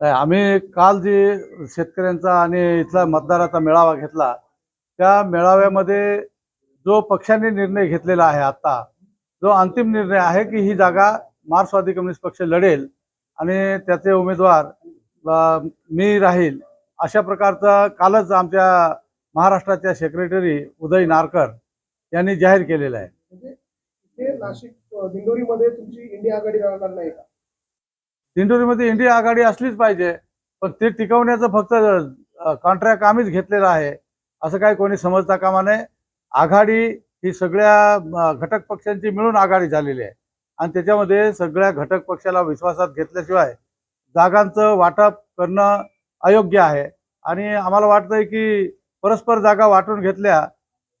आम्ही काल जे शेतकऱ्यांचा आणि इथला मतदाराचा मेळावा घेतला त्या मेळाव्यामध्ये जो पक्षाने निर्णय घेतलेला आहे आता जो अंतिम निर्णय आहे की ही जागा मार्क्सवादी कम्युनिस्ट पक्ष लढेल आणि त्याचे उमेदवार मी राहील अशा प्रकारचा कालच आमच्या महाराष्ट्राच्या सेक्रेटरी उदय नारकर यांनी जाहीर केलेलं आहे. म्हणजे नाशिक दिंडोरीमध्ये तुमची इंडिया आघाडी राहणार नाही का? दिंडोरीमध्ये इंडिया आघाडी असलीच पाहिजे पण ते टिकवण्याचं फक्त कॉन्ट्रॅक्ट आम्हीच घेतलेला आहे असं काही कोणी समजता कामा नये. आघाडी ही सगळ्या घटक पक्षांची मिळून आघाडी झालेली आहे. आणि त्याच्यामध्ये सगळ्या घटक पक्षाला विश्वासात घेतल्याशिवाय जागांचं वाटप करणं अयोग्य आहे. आणि आम्हाला वाटतंय की परस्पर जागा वाटून घेतल्या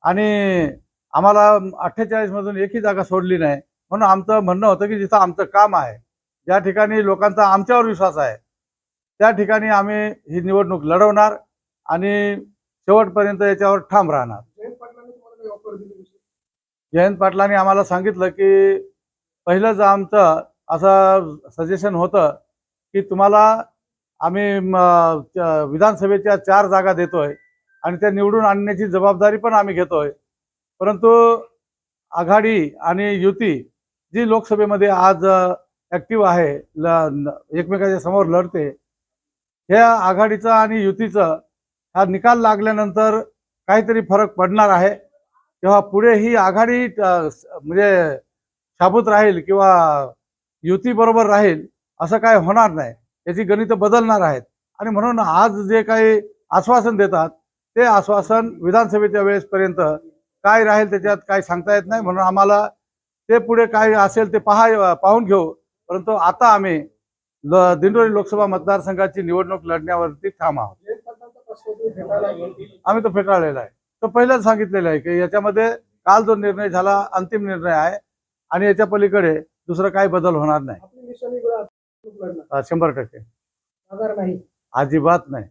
आणि आम्हाला अठ्ठेचाळीस मधून एकही जागा सोडली नाही. म्हणून आमचं म्हणणं होतं की जिथं आमचं काम आहे ज्या ठिकाणी लोकांचा आमच्यावर विश्वास आहे त्या ठिकाणी आम्ही ही निवडणूक लढवणार आणि शेवटपर्यंत याच्यावर ठाम राहणार. जयंत पाटलांनी आम्हाला सांगितलं की पहिलंच आमचं असं सजेशन होतं की तुम्हाला आम्ही विधानसभेच्या चार जागा देतोय आणि त्या निवडून आणण्याची जबाबदारी पण आम्ही घेतोय. परंतु आघाडी आणि युती जी लोकसभेमध्ये आज ॲक्टिव्ह आहे ल एकमेकाच्या समोर लढते ह्या आघाडीचा आणि युतीचं हा निकाल लागल्यानंतर काहीतरी फरक पडणार आहे. तेव्हा पुढे ही आघाडी म्हणजे शाबूत राहील किंवा युती बरोबर राहील असं काय होणार नाही. याची गणितं बदलणार आहेत. आणि म्हणून आज जे काही आश्वासन देतात ते आश्वासन विधानसभेच्या वेळेसपर्यंत काय राहील त्याच्यात काय सांगता येत नाही. म्हणून आम्हाला ते पुढे काय असेल ते पहा पाहून घेऊ. परंतु आता आम्ही ल दिंडोरी लोकसभा मतदारसंघाची निवडणूक लढण्यावरती ठाम आहोत. आम्ही तो फेटाळलेला आहे. तो पहिलाच सांगितलेला आहे की याच्यामध्ये काल जो निर्णय झाला अंतिम निर्णय आहे आणि याच्या पलीकडे दुसरं काही बदल होणार नाही. शंभर टक्के. अजिबात नाही.